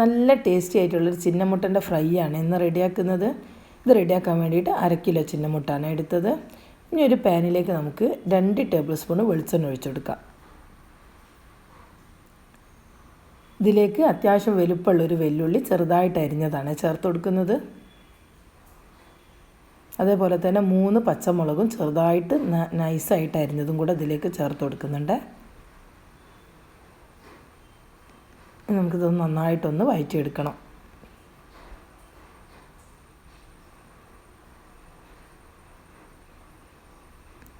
നല്ല ടേസ്റ്റി ആയിട്ടുള്ളൊരു ചിന്നമുട്ടന്റെ ഫ്രൈ ആണ്. ഇന്ന് റെഡിയാക്കുന്നത്. ഇത് റെഡിയാക്കാൻ വേണ്ടിയിട്ട് അര കിലോ ചിന്നമുട്ടാണ് എടുത്തത്. ഇനി ഒരു പാനിലേക്ക് നമുക്ക് രണ്ട് ടേബിൾ സ്പൂൺ വെളിച്ചെണ്ണ ഒഴിച്ചെടുക്കാം ഇതിലേക്ക് അത്യാവശ്യം വലുപ്പമുള്ളൊരു വെല്ലുള്ളി ചെറുതായിട്ട് അരിഞ്ഞതാണ് ചേർത്ത് കൊടുക്കുന്നത്. അതേപോലെ തന്നെ മൂന്ന് പച്ചമുളകും ചെറുതായിട്ട് നൈസായിട്ട് അരിഞ്ഞതും കൂടെ ഇതിലേക്ക് ചേർത്ത് കൊടുക്കുന്നുണ്ട്. നമുക്കിതൊന്ന് നന്നായിട്ടൊന്ന് വായിച്ചെടുക്കണം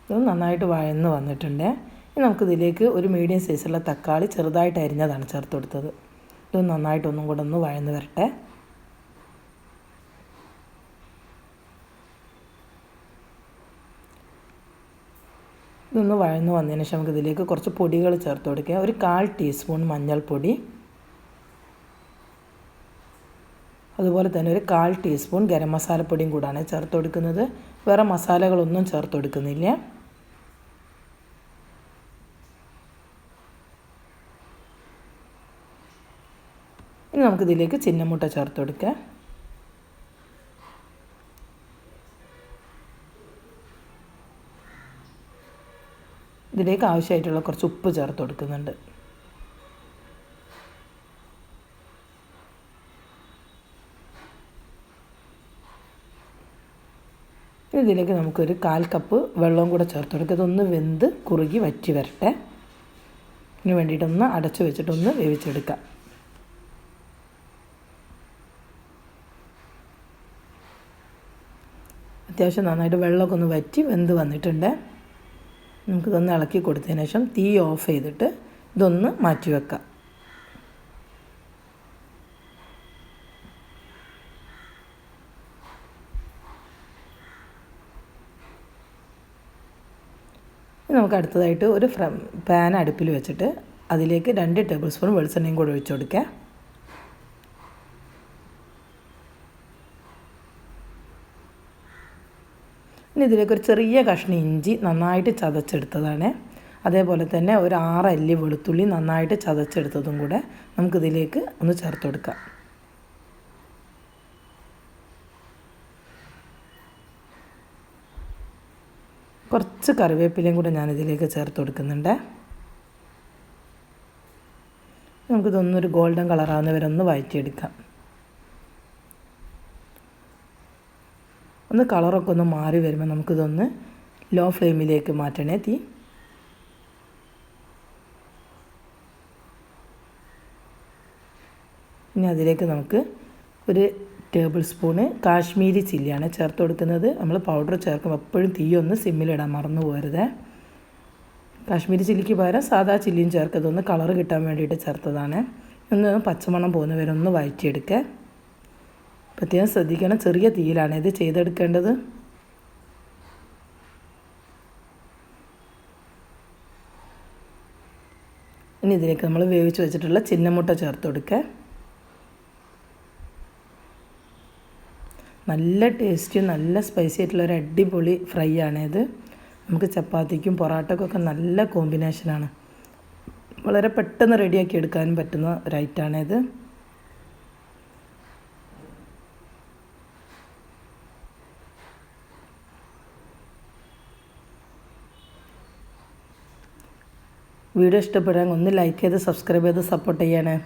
ഇത് നന്നായിട്ട് വഴന്ന് വന്നിട്ടുണ്ട്. ഇനി നമുക്കിതിലേക്ക് ഒരു മീഡിയം സൈസുള്ള തക്കാളി ചെറുതായിട്ട് അരിഞ്ഞതാണ് ചേർത്ത് കൊടുത്തത്. ഇത് നന്നായിട്ടൊന്നും കൂടെ ഒന്ന് വഴന്ന് വരട്ടെ. ഇതൊന്ന് വഴന്ന് വന്നതിന് ശേഷം നമുക്ക് ഇതിലേക്ക് കുറച്ച് പൊടികൾ ചേർത്ത് കൊടുക്കുക ഒരു കാൽ ടീസ്പൂൺ മഞ്ഞൾപ്പൊടി. അതുപോലെ തന്നെ ഒരു കാൽ ടീസ്പൂൺ ഗരം മസാലപ്പൊടിയും കൂടാണ് ചേർത്ത് കൊടുക്കുന്നത് വേറെ മസാലകളൊന്നും ചേർത്ത് കൊടുക്കുന്നില്ല ഇനി നമുക്കിതിലേക്ക് ചിന്നമുട്ട ചേർത്ത് കൊടുക്കാം ഇതിലേക്ക് ആവശ്യമായിട്ടുള്ള കുറച്ച് ഉപ്പ് ചേർത്ത് കൊടുക്കുന്നുണ്ട് ഇതിലേക്ക് നമുക്കൊരു കാൽ കപ്പ് വെള്ളവും കൂടെ ചേർത്ത് കൊടുക്കുക. ഇതൊന്ന് വെന്ത് കുറുകി വറ്റി വരട്ടെ. ഇതിന് വേണ്ടിയിട്ടൊന്ന് അടച്ചു വെച്ചിട്ടൊന്ന് വേവിച്ചെടുക്കാം. അത്യാവശ്യം നന്നായിട്ട് വെള്ളമൊക്കെ ഒന്ന് വറ്റി വെന്ത് വന്നിട്ടുണ്ട്. നമുക്കിതൊന്ന് ഇളക്കി കൊടുത്തതിന് ശേഷം തീ ഓഫ് ചെയ്തിട്ട് ഇതൊന്ന് മാറ്റി വെക്കാം. നമുക്ക് അടുത്തതായിട്ട് ഒരു പാൻ അടുപ്പിൽ വെച്ചിട്ട് അതിലേക്ക് രണ്ട് ടേബിൾ സ്പൂൺ വെളിച്ചെണ്ണയും കൂടെ ഒഴിച്ചു കൊടുക്കുക. ഇനി ഇതിലേക്ക് ഒരു ചെറിയ കഷ്ണം ഇഞ്ചി നന്നായിട്ട് ചതച്ചെടുത്തതാണ്. അതേപോലെ തന്നെ ഒരു ആറ് അല്ലി വെളുത്തുള്ളി നന്നായിട്ട് ചതച്ചെടുത്തതും കൂടെ നമുക്കിതിലേക്ക് ഒന്ന് ചേർത്ത് കൊടുക്കാം. കുറച്ച് കറിവേപ്പിലയും കൂടെ ഞാനിതിലേക്ക് ചേർത്ത് കൊടുക്കുന്നുണ്ട്. നമുക്കിതൊന്നൊരു ഗോൾഡൻ കളറാവുന്നവരെ ഒന്ന് വഴറ്റിയെടുക്കാം. ഒന്ന് കളറൊക്കെ ഒന്ന് മാറി വരുമ്പോൾ നമുക്കിതൊന്ന് ലോ ഫ്ലെയിമിലേക്ക് മാറ്റണേ തീ. ഇനി അതിലേക്ക് നമുക്ക് ഒരു ടേബിൾ സ്പൂണ് കാശ്മീരി ചില്ലിയാണ് ചേർത്ത് കൊടുക്കുന്നത്. നമ്മൾ പൗഡർ ചേർക്കുമ്പോൾ എപ്പോഴും തീയൊന്ന് സിമ്മിലിടാൻ മറന്നു പോരുത് കാശ്മീരി ചില്ലിക്ക് പകരം സാധാ ചില്ലിയും ചേർക്കത് ഒന്ന് കളർ കിട്ടാൻ വേണ്ടിയിട്ട് ചേർത്തതാണ്. ഒന്ന് പച്ചമണം പോകുന്നവരെ ഒന്ന് വഴറ്റിയെടുക്കുക പ്രത്യേകം ശ്രദ്ധിക്കണം. ചെറിയ തീയിലാണ് ഇത് ചെയ്തെടുക്കേണ്ടത്. ഇനി ഇതിലേക്ക് നമ്മൾ വേവിച്ച് വെച്ചിട്ടുള്ള ചിന്നമുട്ട ചേർത്ത് കൊടുക്കുക നല്ല ടേസ്റ്റിയും നല്ല സ്പൈസി ആയിട്ടുള്ള ഒരു അടിപൊളി ഫ്രൈ ആണിത് നമുക്ക് ചപ്പാത്തിക്കും പൊറാട്ടക്കൊക്കെ നല്ല കോമ്പിനേഷനാണ് വളരെ പെട്ടെന്ന് റെഡിയാക്കി എടുക്കാനും പറ്റുന്ന ഒരു ഇത്. വീഡിയോ ഇഷ്ടപ്പെടാൻ ഒന്ന് ലൈക്ക് ചെയ്ത് സബ്സ്ക്രൈബ് ചെയ്ത് സപ്പോർട്ട് ചെയ്യണേ.